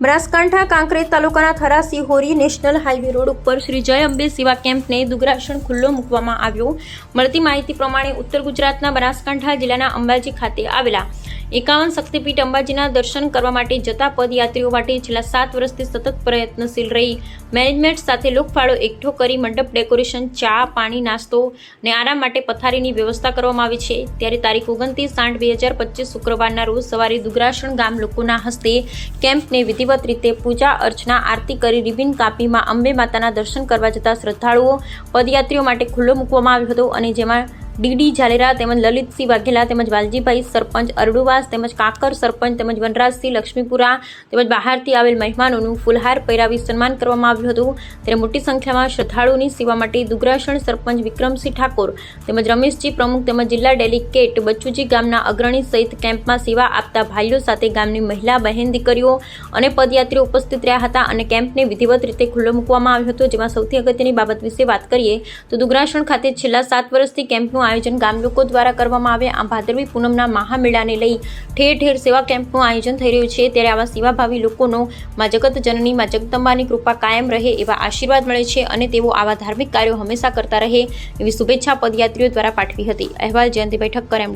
બનાસકાંઠા કાંકરેજ તાલુકાના Thara Sihori national highway road ઉપર શ્રી જય અંબે સેવા કેમ્પને દુગ્રાસણ ખુલ્લો મૂકવામાં આવ્યો. મળતી માહિતી પ્રમાણે ઉત્તર ગુજરાતના બનાસકાંઠા જિલ્લાના અંબાજી ખાતે આવેલા એકાવન શક્તિપીઠ અંબાજીના દર્શન કરવા માટે જતા પદયાત્રીઓ માટે છેલ્લા સાત વર્ષથી સતત પ્રયત્નશીલ રહી. મેનેજમેન્ટ સાથે લોકફાળો એકઠો કરી મંડપ ડેકોરેશન, ચા, પાણી, નાસ્તો અને આરામ માટે પથારીની વ્યવસ્થા કરવામાં આવી છે. ત્યારે તારીખ ઓગણત્રીસ આઠ બે હજાર પચીસ શુક્રવારના રોજ સવારે દુગ્રાસણ ગામ લોકોના હસ્તે કેમ્પને વિધિવત રીતે પૂજા અર્ચના, આરતી કરી રિબિન કાપીમાં અંબે માતાના દર્શન કરવા જતા શ્રદ્ધાળુઓ, પદયાત્રીઓ માટે ખુલ્લો મૂકવામાં આવ્યો હતો અને જેમાં ડીડી ઝાલેરા તેમજ લલિતસિંહ વાઘેલા તેમજ વાલજીભાઈ સરપંચ, અરડુવાસ તેમજ કાકર સરપંચ તેમજ વનરાજસિંહ લક્ષ્મીપુરા તેમજ બહારથી આવેલ મહેમાનોનું ફુલહાર પહેરાવી સન્માન કરવામાં આવ્યું હતું. ત્યારે મોટી સંખ્યામાં શ્રદ્ધાળુઓની સેવા માટે દુગ્રાસણ સરપંચ વિક્રમસિંહ ઠાકોર તેમજ રમેશજી પ્રમુખ તેમજ જિલ્લા ડેલિકેટ બચ્ચુજી ગામના અગ્રણી સહિત કેમ્પમાં સેવા આપતા ભાઈઓ સાથે ગામની મહિલા, બહેન, દીકરીઓ અને પદયાત્રીઓ ઉપસ્થિત રહ્યા હતા અને કેમ્પને વિધિવત રીતે ખુલ્લો મૂકવામાં આવ્યો હતો. જેમાં સૌથી અગત્યની બાબત વિશે વાત કરીએ તો દુગ્રાસણ ખાતે છેલ્લા સાત વર્ષથી કેમ્પનું આયોજન ગામ લોકો દ્વારા કરવામાં આવે. આ ભાદરવી પૂનમના મહામેળાને લઈ ઠેર ઠેર સેવા કેમ્પનું આયોજન થઈ રહ્યું છે. ત્યારે આવા સેવાભાવી લોકોનો માં જગત જનની માં જગદંબાની કૃપા કાયમ રહે એવા આશીર્વાદ મળે છે અને તેઓ આવા ધાર્મિક કાર્યો હંમેશા કરતા રહે એવી શુભેચ્છા પદયાત્રીઓ દ્વારા પાઠવી હતી. અહેવાલ જયંતિભાઈ ઠક્કર, એમ